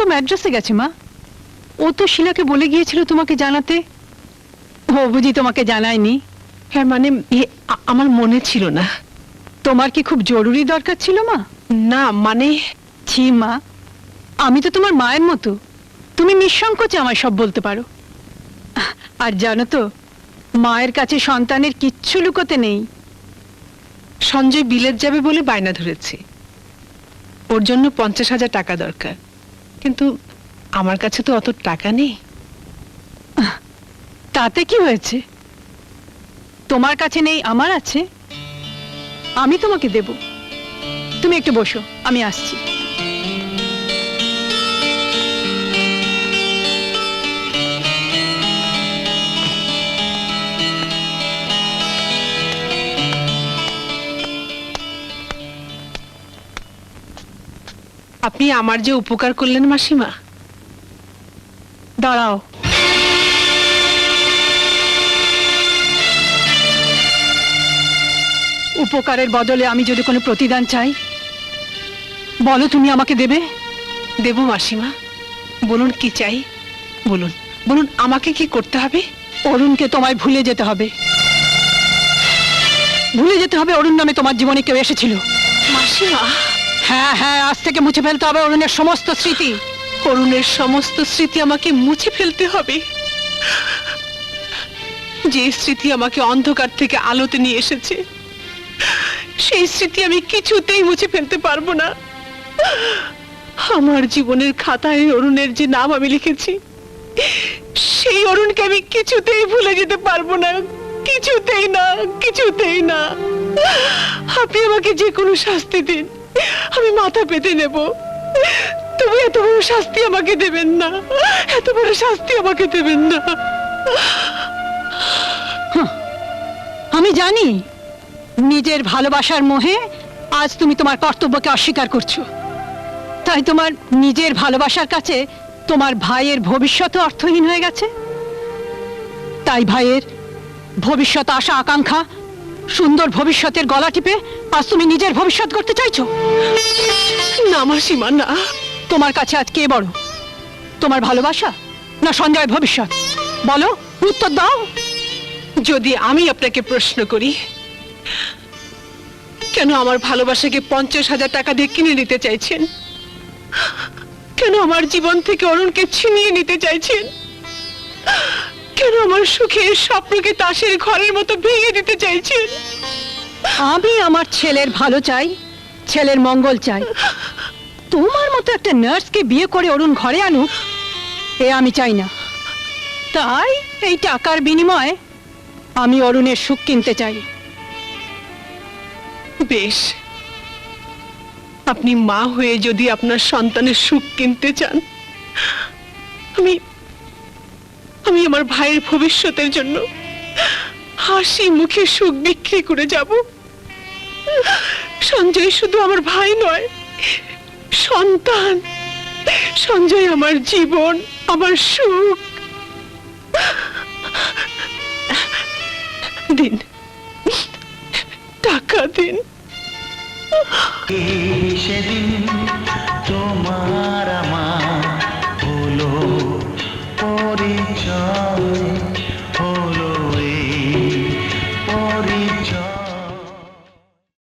তো ম্যাড্রাসে গেছে মা। ও তো শিলাকে বলে গিয়েছিল তোমাকে জানাতে। ও বুঝি তোমাকে জানায়নি। হ্যাঁ মানে আমার মনে ছিল না। তোমার কি খুব জরুরি দরকার ছিল মা? না মানে ছি মা আমি তো তোমার মায়ের মতো। তুমি নিঃসংকোচে আমায় সব বলতে পারো। আর জানো তো মায়ের কাছে সন্তানের কিচ্ছু লুকোতে নেই। সঞ্জয় বিলেত যাবে বলে বায়না ধরেছে। ওর জন্য পঞ্চাশ হাজার টাকা দরকার। কিন্তু আমার কাছে তো অত টাকা নেই। তাতে কি হয়েছে? তোমার কাছে নেই, আমার আছে। আমি তোমাকে দেব। তুমি একটু বসো, আমি আসছি। আপনি আমার যে উপকার করলেন মাসিমা, দাঁড়াও। উপকারের বদলে আমি যদি কোনো প্রতিদান চাই, বলো তুমি আমাকে দেবে? দেব মাসিমা, বলুন কি চাই? বলুন বলুন আমাকে কি করতে হবে? অরুণকে তোমায় ভুলে যেতে হবে। ভুলে যেতে হবে অরুণ নামে তোমার জীবনে কেউ এসেছিল। মাসিমা হ্যাঁ হ্যাঁ আজ থেকে মুছে ফেলতে হবে অরুণের সমস্ত স্মৃতি। অরুণের সমস্ত স্মৃতি আমাকে মুছে ফেলতে হবে। যে স্মৃতি আমাকে অন্ধকার থেকে আলোতে নিয়ে এসেছে, সেই স্মৃতি আমি কিছুতেই মুছে ফেলতে পারব না। আমার জীবনের খাতায় অরুণের যে নাম আমি লিখেছি, সেই অরুণকে আমি কিছুতেই ভুলে যেতে পারব না, কিছুতেই না কিছুতেই না। আপনি আমাকে যে কোনো শাস্তি দিন। আমি মাথা পেতে নেব। তবু এত বড় শাস্তি আমাকে দেবেন না। এত বড় শাস্তি আমাকে দেবেন না। আমি জানি নিজের ভালোবাসার মোহে আজ তুমি তোমার কর্তব্যকে অস্বীকার করছ। তাই তোমার নিজের ভালোবাসার কাছে তোমার ভাইয়ের ভবিষ্যৎ অর্থহীন হয়ে গেছে। তাই ভাইয়ের ভবিষ্যৎ আশা, আকাঙ্ক্ষা সুন্দর ভবিষ্যতের গলা টিপে আজ তুমি নিজের ভবিষ্যৎ করতে চাইছো? না মাসিমা না। তোমার কাছে আজ কে বড়? তোমার ভালোবাসা না সঞ্জয় ভবিষ্যৎ? বলো, উত্তর দাও। যদি আমি আপনাকে প্রশ্ন করি, কেন আমার ভালোবাসাকে পঞ্চাশ হাজার টাকা দিয়ে কিনে নিতে চাইছেন? কেন আমার জীবন থেকে অরুণকে ছিনিয়ে নিতে চাইছেন? আমার সুখের স্বপ্নকে তাসের ঘরের মতো ভেঙে দিতে চাইছেন আমি আমার ছেলের ভালো চাই ছেলের মঙ্গল চাই। তোমার মতো একটা নার্সকে বিয়ে করে অরুণ ঘরে আনুক এ আমি চাই না। তাই এই টাকার বিনিময়ে আমি অরুণের সুখ কিনতে চাই। বেশ। আপনি মা হয়ে যদি আপনার সন্তানের সুখ কিনতে চান আমি আমি আমার ভাইয়ের ভবিষ্যতের জন্য হাসি মুখে সুখ বিক্রি করে যাব। সঞ্জয় শুধু আমার ভাই নয়, সন্তান, সঞ্জয় আমার জীবন, আমার সুখ। দিন, টাকা দিন। সেদিন তোমার আমার পরিচয়